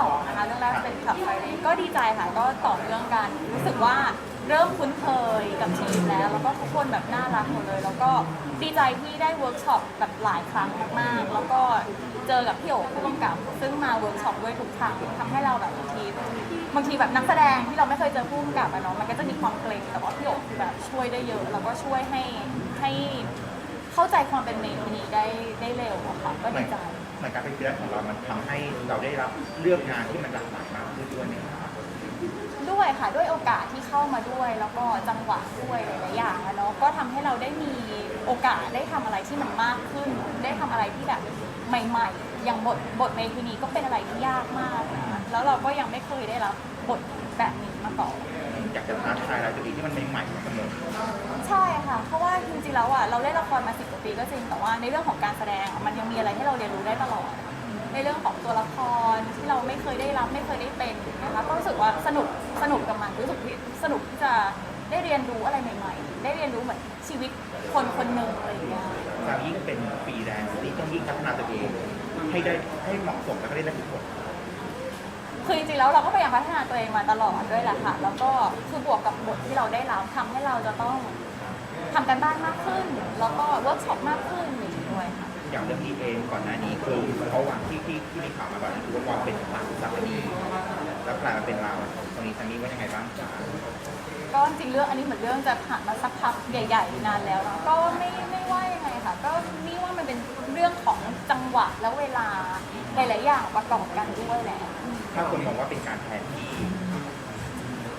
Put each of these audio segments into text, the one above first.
สองนะคะเรื่องแรกเป็นขับไฟเดย์ก็ดีใจค่ะก็ต่อเนื่องกัน รู้สึกว่าเริ่มคุ้นเคยกับทีมแล้ว แล้วก็ทุกคนแบบน่ารักหมดเลย แล้วก็ดีใจที่ได้เวิร์กช็อปแบบหลายครั้งมากๆ แล้วก็เจอกับพี่โอ๋ผู้กำกับ ซึ่งมาเวิร์กช็อปด้วยทุกครั้งทำให้เราแบบบางทีบางทีแบบนักแสดงที่เราไม่เคยเจอผู้กำกับอะเนาะมันก็จะมีความเกรงแต่ว่าพี่โอ๋คือแบบช่วยได้เยอะแล้วก็ช่วยให้ให้เข้าใจความเป็นเมนูนี้ได้ได้เร็วอะค่ะก็ดีใจ เหมือนการเป็นเพื่อนของเรา มันทำให้เราได้รับเลือกงานที่มันหลากหลายมากขึ้นด้วยเนี่ยครับด้วยค่ะด้วยโอกาสที่เข้ามาด้วย แล้วก็จังหวะด้วยหลายๆอย่างอะเนาะก็ทำให้เราได้มีโอกาสได้ทำอะไรที่มันมากขึ้น ได้ทำอะไรที่แบบใหม่ๆ อย่างบทบทเมทีนี้ก็เป็นอะไรที่ยากมากนะแล้วเราก็ยังไม่เคยได้รับบทแบบนี้มาก่อน อยากจะท้าทายอะไรตัวเองที่มันใหม่ๆเสมอใช่ค่ะ เพราะว่าจริงๆแล้วอะเราเล่นละครมาสิบกว่าปีก็จริงแต่ว่าในเรื่องของการแสดงอะมันยังมีอะไรให้เราเรียนรู้ได้ตลอด ในเรื่องของตัวละครที่เราไม่เคยได้รับไม่เคยได้เป็นนะคะก็รู้สึกว่าสนุกสนุกกับมันรู้สึกที่สนุกที่จะได้เรียนรู้อะไรใหม่ๆ ได้เรียนรู้เหมือนชีวิตคนคนหนึ่งอะไรอย่างเงี้ยการยิ่งเป็นฟรีแลนซ์ที่ต้องยิ่งพัฒนาตัวเองให้ได้ให้เหมาะสมแล้วก็ได้ได้ทุก คนคือจริงๆแล้วเราก็พยายามพัฒนาตัวเองมาตลอดด้วยแหละค่ะ แล้วก็คือบวกกับบทที่เราได้รับทำให้เราจะต้องทำกันบ้านมากขึ้น แล้วก็เวิร์กช็อปมากขึ้นอย่างนี้ด้วยค่ะ อย่างเรื่องนี้เองก่อนหน้านี้คือเขาวางที่ที่ที่มีข่าวมาแบบนี้คือว่าวางเป็นหลักสามนีแล้วกลายมาเป็นเราตรงนี้ซันนี่ว่ายังไงบ้างจ๊ะก็จริงๆเรื่องอันนี้เหมือนเรื่องจะผ่านมาสักพักใหญ่ ๆ นานแล้วเนอะก็ไม่ไม่ว่ายังไงค่ะ ก็นี่ว่ามันเป็นเรื่องของจังหวะแล้วเวลาหลายๆอย่างประกอบกันด้วยแหละอืม ถ้าคนมองว่าเป็นการแทนที่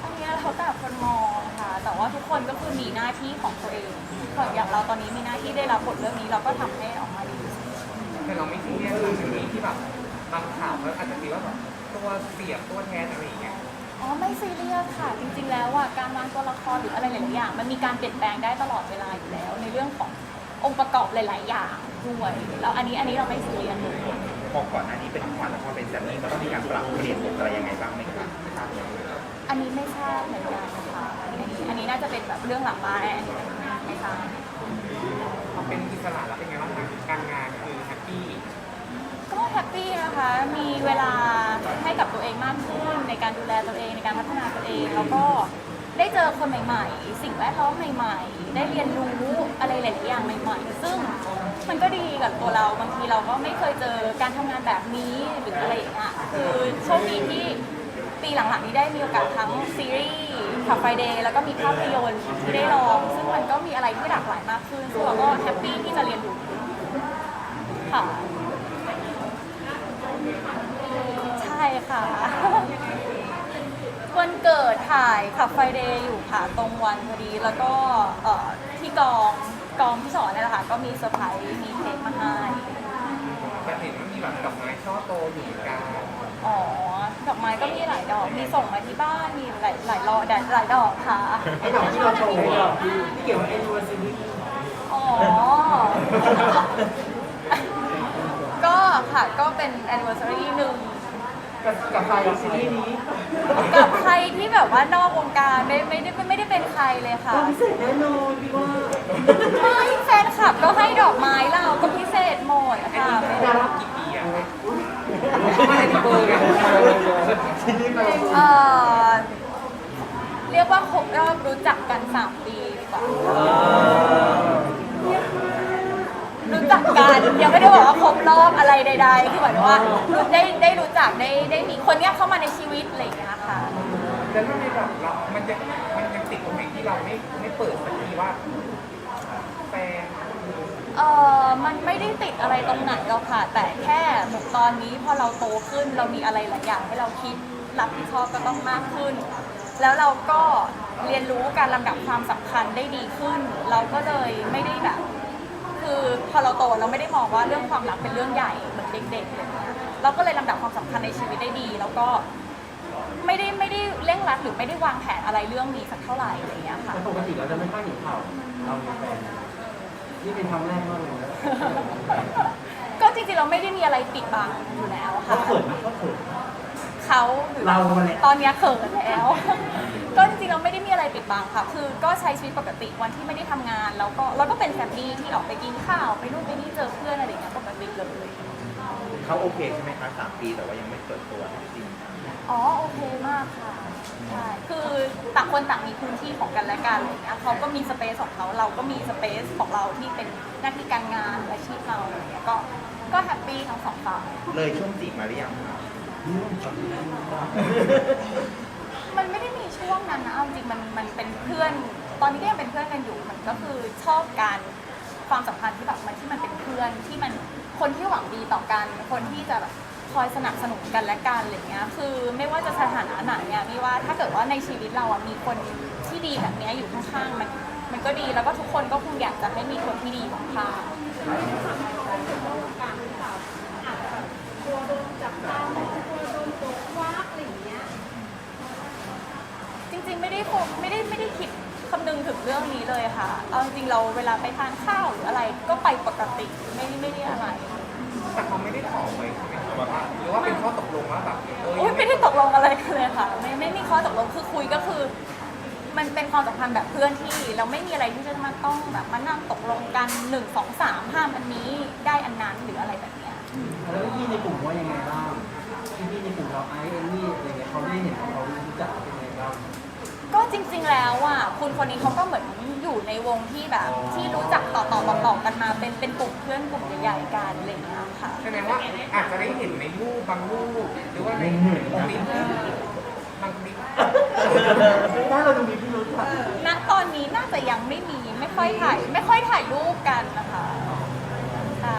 อันเนี้ยแล้วแต่คนมองค่ะ แต่ว่าทุกคนก็คือมีหน้าที่ของตัวเองอย่างเราตอนนี้มีหน้าที่ได้รับบทเรื่องนี้เราก็ทำให้ออกมาดีที่สุดแต่เราไม่ซีเรียสเรื่องนี้ที่แบบบางข่าวก็อาจจะคิดว่าแบบตัวเสียบตัวแทนอะไรอย่างเงี้ยอ๋อไม่ซีเรียสค่ะ จริง ๆ แล้วอะการวางตัวละครหรืออะไรหลายๆอย่าง มันมีการเปลี่ยนแปลงได้ตลอดเวลาอยู่แล้ว ในเรื่องขององค์ประกอบหลาย ๆ อย่างด้วยแล้วอันนี้อันนี้เราไม่ซีเรียสเลย พอก่อนหน้านี้เป็นขวัญแล้วพอเป็นแซมมี่มันต้องมีการปรับเปลี่ยนบทอะไรยังไงบ้างไหมครับไม่ทราบเลยอันนี้ไม่ทราบเหมือนกันนะคะอันนี้อันนี้น่าจะเป็นแบบเรื่องหลังบ้านอันนี้ไม่ทราบพอเป็นอิสระแล้วเป็นไงบ้างคะการงานคือแฮปปี้ก็แฮปปี้นะคะ มีเวลาให้กับตัวเองมากขึ้นในการดูแลตัวเองในการพัฒนาตัวเองแล้วก็ ได้เจอคนใหม่ ๆ สิ่งแวดล้อมใหม่ ๆ ได้เรียนรู้อะไรหลายๆอย่างใหม่ ๆ ซึ่งมันก็ดีกับตัวเราบางทีเราก็ไม่เคยเจอการทำงานแบบนี้หรืออะไรอย่างเงี้ยคือโชคดีที่ปีหลังๆนี้ได้มีโอกาสทั้งซีรีส์ขับไฟเดย์แล้วก็มีภาพยนตร์ที่ได้ลอง ซึ่งมันก็มีอะไรที่หลากหลายมากขึ้นซึ่งเราก็แฮปปี้ที่จะเรียนรู้ค่ะใช่ค่ะ วันเกิดถ่ายขับไฟเดย์อยู่ค่ะตรงวันพอดีแล้วก็เอ่อที่กองกองที่สอนนี่นแหละค่ะก็มีเซอร์ไพรส์มีเค้กมาให้แต่เห็นว่ามีแบบดอกไม้ช่อโตอยู่เหมือนกันอ๋อดอกไม้ก็มีหลายดอกมีส่งมาที่บ้านมีหลายหลายรอดหลายดอกค่ะไอ้ดอกที่เราโชว์ดอกที่เกี่ยวกับแอนนิวอร์ซารีอ๋อ ก็ค่ะก็เป็น anniversary หนึ่ง กับกับใครซีรีส์นี้กับใครที่แบบว่านอกวงการไม่ไม่ได้ไม่ได้เป็นใครเลยค่ะเราพิเศษแน่นอนพี่ว่าไม่แฟนคลับก็ให้ดอกไม้เราก็พิเศษหมดค่ะดารากี่ปีอะคะไม่ได้เบอร์ไงซีรีส์เราเอ่อเรียกว่าครบรอบรู้จักกัน3ปีดีกว่ารู้จักกันยังไม่ได้บอกว่าครบรอบอะไรใดๆคือเหมือนว่ารู้ได้ ได้รู้จักได้ได้มีคนเนี้ยเข้ามาในชีวิตอะไรอย่างเงี้ยค่ะ แล้วมันมีแบบเรามันจะมันยังติดตรงไหนที่เราไม่ไม่เปิดสักทีว่าแฟนเออมันไม่ได้ติดอะไรตรงไหนหรอกค่ะ แต่แค่เหมือนตอนนี้พอเราโตขึ้นเรามีอะไรหลายอย่างให้เราคิดรับผิดชอบก็ต้องมากขึ้น แล้วเราก็เรียนรู้การลำดับความสำคัญได้ดีขึ้น เราก็เลยไม่ได้แบบ คือพอเราโตเราไม่ได้มองว่าเรื่องความรักเป็นเรื่องใหญ่เหมือนเด็กๆอะไรเงี้ย เราก็เลยลำดับความสำคัญในชีวิตได้ดี แล้วก็ไม่ได้ไม่ได้เร่งรัดหรือไม่ได้วางแผนอะไรเรื่องนี้สักเท่าไหร่อะไรเงี้ยค่ะ แต่ปกติเราจะไม่ค่อยเห็นข่าวเรามีแฟนนี่เป็นครั้งแรกมากเลยนะก็จริงๆเราไม่ได้มีอะไรปิดบังอยู่แล้วเขาค่ะเขินไหมเขาเขิน เขาหรือเราแหละตอนเนี้ยเขินแล้ว ก็จริงๆเราไม่ได้มีอะไรปิดบังค่ะ คือก็ใช้ชีวิตปกติวันที่ไม่ได้ทำงาน แล้วก็เราก็เป็นแฟมิลี่ที่ออกไปกินข้าว ไปนู่นไปนี่เจอเพื่อนอะไรอย่างเงี้ยปกติเลย เขาโอเคใช่ไหมคะสามปีแต่ว่ายังไม่เปิดตัวจริงอ๋อโอเคมากค่ะใช่คือต่างคนต่างมีพื้นที่ของกันและกันอะไรเงี้ยเขาก็มีสเปซของเขาเราก็มีสเปซของเราที่เป็นหน้าที่การงานอาชีพเราอะไรเงี้ยก็ก็แฮปปี้ทั้งสองฝ่ายเลยช่วงจีบมาหรือยังคะมันไม่ได้มีช่วงนั้นนะเอาจริงมันมันเป็นเพื่อน ตอนนี้ก็ยังเป็นเพื่อนกันอยู่มันก็คือชอบการความสัมพันธ์ที่แบบมันที่มันเป็นเพื่อนที่มัน คนที่หวังดีต่อกัน คนที่จะแบบคอยสนับสนุนกันและกันอะไรเงี้ย คือไม่ว่าจะสถานะไหนอะไม่ว่าถ้าเกิดว่าในชีวิตเราอะมีคนที่ดีแบบเนี้ยอยู่ข้างๆมันมันก็ดีแล้วก็ทุกคนก็คงอยากจะให้มีคนที่ดีอยู่ข้างๆจริงๆไม่ได้โฟไม่ได้ไม่ได้คิดคำนึงถึงเรื่องนี้เลยค่ะ เอาจริงๆเราเวลาไปทานข้าวหรืออะไรก็ไปปกติไม่ได้ไม่ได้อะไร กลงอะไรกันเลยค่ะ ไม่ไม่มีข้อตกลงคือคุยก็คือ มันเป็นความสัมพันธ์แบบเพื่อนที่ เราไม่มีอะไรที่จะมาต้องแบบมานั่งตกลงกันหนึ่งสองสามห้ามอันนี้ได้อันนั้นหรืออะไรแบบเนี้ย แล้วพี่ในกลุ่มว่ายังไงบ้างพี่ในกลุ่มเราไอซ์เอมมี่อะไรเงี้ยเขาได้เห็นเขารู้จักเป็นยังไงบ้าง จริงๆแล้วอะคุณคนนี้เขาก็เหมือนอยู่ในวงที่แบบ ที่รู้จักต่อต่อต่อต่อกันมาเป็นเป็นกลุ่มเพื่อนกลุ่มใหญ่ๆกันอะไรอย่างเงี้ยค่ะ แสดงว่าอาจจะได้เห็นในรูปบางรูปหรือว่าในคลิปบางคลิปถ้าเราดูมีพี่รู้จักณตอนนี้น่าจะยังไม่มีไม่ค่อยถ่าย ไม่ค่อยถ่ายรูปกันนะคะใช่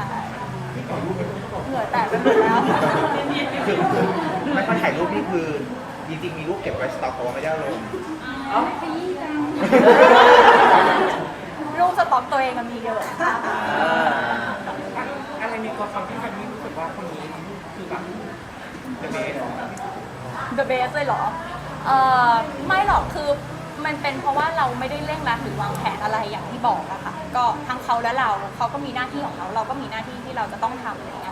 เหงื่อแตกไปหมดแล้วคือคือไม่ค่อยถ่ายรูปนี่คือ จริงๆมีรูปเก็บไว้สต็อกแต่ว่าไม่ได้เอาลงรูปสต็อกตัวเองมันมีเยอะค่ะอะไรมีตัวคำที่มันนี่รู้สึกว่าคนนี้คือแบบเดอะเบส The best เลยเหรอเอ่อไม่หรอกคือมันเป็นเพราะว่าเราไม่ได้เร่งรัดหรือวางแผนอะไรอย่างที่บอกอะค่ะก็ทั้งเขาและเราเขาก็มีหน้าที่ของเขาเราก็มีหน้าที่ที่เราจะต้องทำอะไรเงี้ย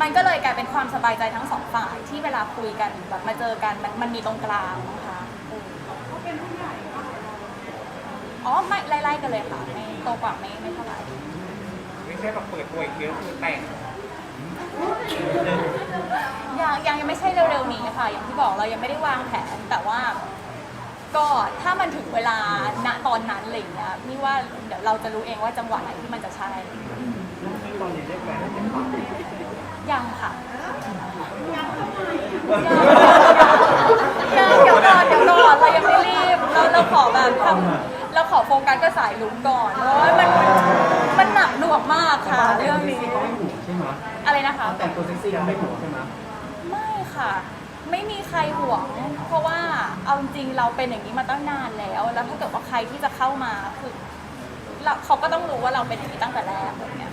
มันก็เลยกลายเป็นความสบายใจทั้งสองฝ่ายที่เวลาคุยกันแบบมาเจอกันมันมันมีตรงกลางนะคะเขาเป็นผู้ใหญ่อ๋อไม่ไล่ๆกันเลยค่ะไม่โตกว่าไม่ไม่เท่าไหร่ไม่ใช่แบบเปิดตัวอีกทีก็คือแต่งยังยังยังไม่ใช่เร็วๆนี้ค่ะ อย่างที่บอกเรายังไม่ได้วางแผนแต่ว่า ก็ถ้ามันถึงเวลาณตอนนั้นอะไรอย่างเงี้ยนี่ว่าเดี๋ยวเราจะรู้เองว่าจังหวะไหนที่มันจะใช่ตอนนี้ได้แฟนเป็นปาก ยังค่ะยังเดี๋ยวก่อนเดี๋ยวก่อนเรายังไม่รีบเราเราขอแบบทำเราขอโฟกัสก็สายลุ้มก่อนเพราะว่ามันมันหนักหน่วงมากค่ะ เรื่องนี้เขาไม่หูใช่ไหมอะไรนะคะ แต่งตัวเซ็กซี่เขาไม่หูใช่ไหมไม่ค่ะ ไม่มีใครห่วง เพราะว่าเอาจริงๆเราเป็นอย่างนี้มาตั้งนานแล้ว แล้วถ้าเกิดว่าใครที่จะเข้ามาคือเราเขาก็ต้องรู้ว่าเราเป็นอย่างนี้ตั้งแต่แรกอะไรเงี้ย